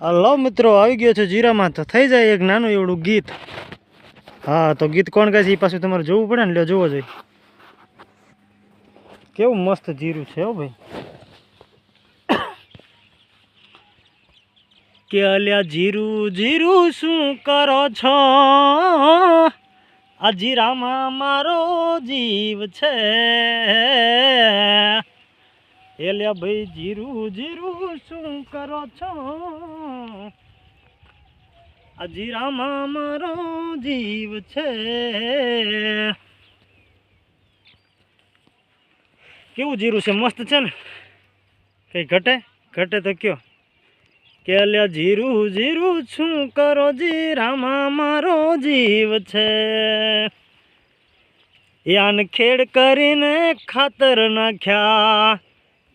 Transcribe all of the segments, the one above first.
Hello મિત્રો આવી ગયો છે જીરામાં. તો થઈ જાય એક નાનું એવડું ગીત. હા, તો ગીત કોણ ગાય છે એ પાછું તમારે જોવું પડે ને, લ્યો, જોવો જોઈએ કેવું મસ્ત જીરું છે હો ભાઈ. કે અલ્યા જીરું જીરું શું કરો છો? આ જીરામાં મારો જીવ છે. એલ્યા ભાઈ, જીરું જીરું શું કરો છો? આ જીરામાં મારો જીવ છે. કેવું જીરું છે? મસ્ત છે ને? કઈ ઘટે? ઘટે તો કયો? કે અલ્યા જીરું જીરું શું કરો? જીરામાં મારો જીવ છે. યાન ખેડ કરીને ખાતર નાખ્યા.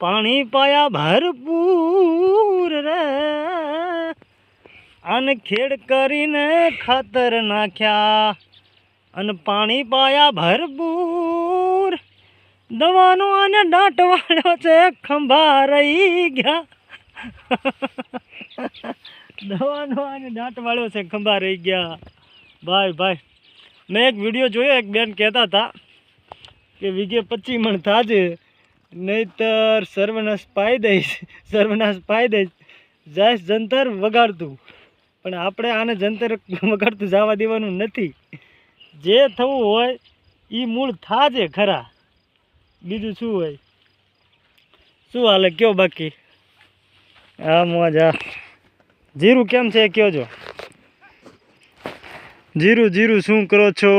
પાણી પાયા ભરપૂર રે. અને ખેડ કરીને ખાતર નાખ્યા. અને પાણી પાયા ભરપૂર. દવાનો અને દાંટ છે ખંભા રહી ગયા. દવાનો અને દાંટવાળો છે ખંભા રહી ગયા. ભાઈ ભાઈ. મેં એક વીડિયો જોયો, એક બેન કહેતા હતા કે વીઘે પચી મણ થાજે. નહીતર સર્વનાશ પાઈ દઈશ, સર્વનાશ પાઈ દઈશ. જાય જંતર વગાડતું. પણ આપણે આને જંતર વગાડતું જવા દેવાનું નથી. જે થવું હોય એ મૂળ થાજે ખરા. બીજું શું હોય? શું હાલે? કયો બાકી? હા મોજ. જીરું કેમ છે? કયો છો? જીરું જીરું શું કરો છો?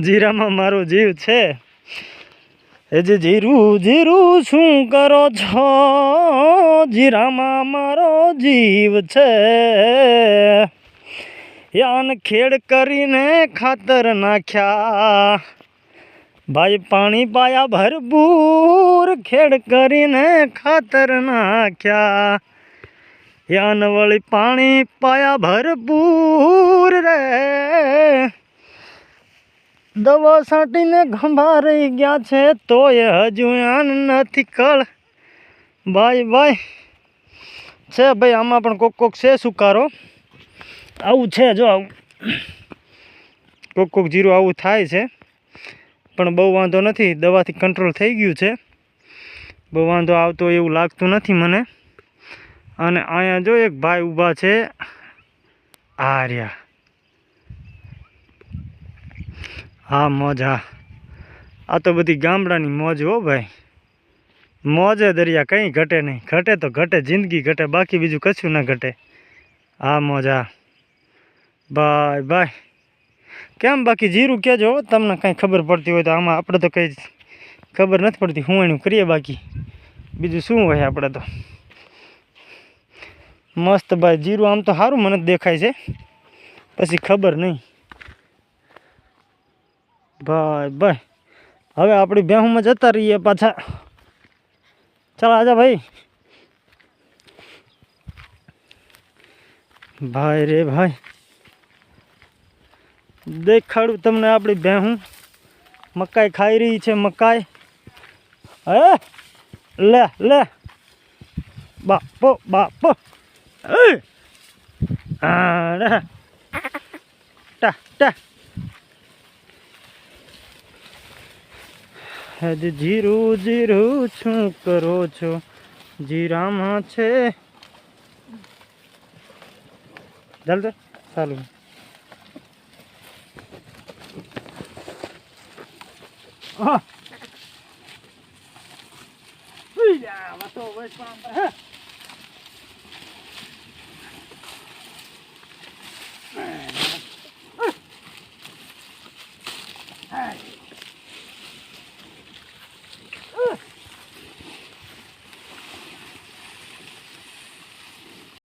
જીરામાં મારો જીવ છે? જે જીરું જીરું શું કરો છો? જીરામાં મારો જીવ છે. યાન ખેડ કરીને ખાતર નાખ્યા. ભાઈ પાણી પાયા ભરપૂર ખેડ કરીને ખાતર નાખ્યા. યાન વળી પાણી પાયા ભરપૂર રે. દવા છાંટીને ઘંભા રહી ગયા છે, તોય હજુ આન નથી કળ. ભાઈ ભાઈ છે ભાઈ, આમાં પણ કોક કોક છે સુકારો. આવું છે જો આવું. કોક કોક જીરું આવું થાય છે. પણ બહુ વાંધો નથી, દવાથી કંટ્રોલ થઈ ગયું છે. બહુ વાંધો આવતો એવું લાગતું નથી મને. અને અહીંયા જો એક ભાઈ ઊભા છે. આ હા મોજ હા. આ તો બધી ગામડાની મોજ હો ભાઈ. મોજે દરિયા કંઈ ઘટે નહીં. ઘટે તો ઘટે જિંદગી ઘટે બાકી બીજું કશું ના ઘટે. હા મોજ હા. બાય બાય કેમ બાકી જીરું કહેજો હો, તમને કાંઈ ખબર પડતી હોય તો આમાં આપણે તો કંઈ ખબર નથી પડતી. હું એનું કરીએ બાકી? બીજું શું હોય આપણે તો? મસ્ત ભાઈ. જીરું આમ તો સારું મને દેખાય છે. પછી ખબર નહીં. ભાઈ ભાઈ. હવે આપણી બેહુમાં જતા રહીએ પાછા. ચાલો, આજા ભાઈ. ભાઈ રે ભાઈ. દેખાડું તમને આપણી બેહું. મકાઈ ખાઈ રહી છે, મકાઈ. હે? લે લે. બાપો બાપો. ટા ટા. હજી જીરું જીરું શું કરો છો? જીરામાં છે. ચાલતો ચાલુ. હા. જા, વાતો વચ હે.